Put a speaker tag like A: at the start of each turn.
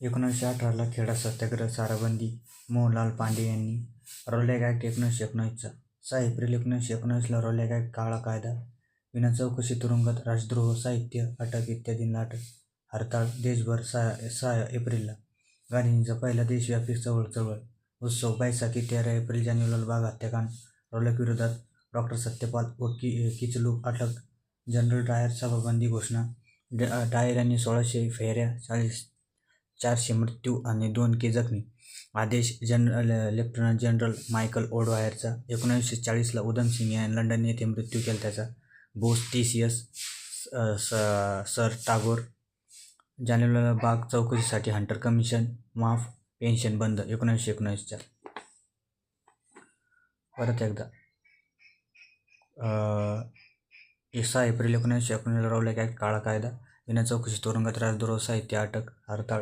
A: एकोणीसशे अठराला खेडा सत्याग्रह साराबंदी मोहनलाल पांडे यांनी रौलॅक ॲक्ट एकोणीसशे एकोणीसचा सहा एप्रिल एकोणीसशे एकोणीसला रौलॅक ॲक्ट काळा कायदा विना चौकशी तुरुंगात राजद्रोह साहित्य अटक इत्यादींना अटक हरताळ देशभर सहा सहा एप्रिलला गांधीजींचा पहिला देशव्यापी चळवळ चळवळ उत्सव बैसाखी तेरा एप्रिल जानेवारीला बाग हत्याकांड रौलॅक विरोधात डॉक्टर सत्यपाल व कि किचलू अटक जनरल डायर सभाबंदी घोषणा डायर यांनी सोळाशे फेऱ्या चाळीस चारशे मृत्यू आणि दोन के जखमी. आदेश जनरल लेफ्टनंट जनरल मायकल ओडवायरचा. एकोणीसशे चाळीसला उधमसिंग यांनी लंडन येथे मृत्यू केला त्याचा. बोस टी सी एस स सर टागोर. जानेवारीला बाग चौकशीसाठी हंटर कमिशन माफ पेन्शन बंद. एकोणीसशे एकोणीसच्या. परत एकदा. सहा एप्रिल एकोणीसशे एकोणीसला रौलॅक ॲक्ट काळा कायदा. विना चौकशी तुरुंगात राजद्रोह साहित्य अटक हरताळ.